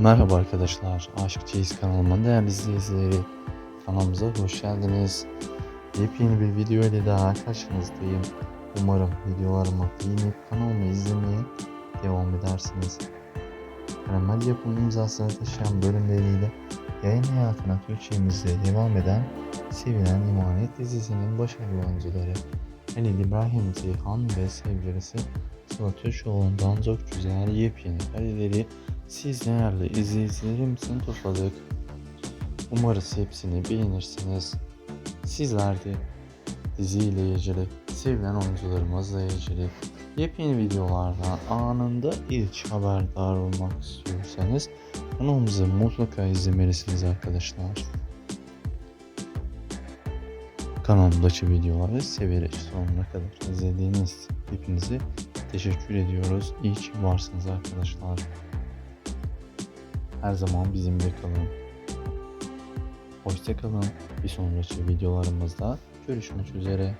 Merhaba arkadaşlar, Aşıkçıyız kanalımın değerli izleyicileri. Kanalımıza hoş geldiniz. Yepyeni bir video ile daha karşınızdayım. Umarım videolarımı beğenip kanalımı izlemeye devam edersiniz. Karamel yapım imzasını taşıyan bölümleriyle yayın hayatına Türkçemizde devam eden sevilen İmanet dizisinin başarılı oyuncuları Halil İbrahim Ceyhan ve sevgilisi Sıla Türkoğlu'ndan çok güzel yepyeni kareleri siz değerli izleyicilerim için topladık. Umarız hepsini beğenirsiniz. Sizler de diziyle ilgili, sevilen oyuncularımızla ilgili yepyeni videolardan anında ilk haberdar olmak istiyorsanız kanalımızı mutlaka izlemelisiniz arkadaşlar. Kanalımdaki videoları severek sonuna kadar izlediğiniz hepinize teşekkür ediyoruz. İyi ki varsınız arkadaşlar. Her zaman bizimle kalın. Hoşça kalın. Bir sonraki videolarımızda görüşmek üzere.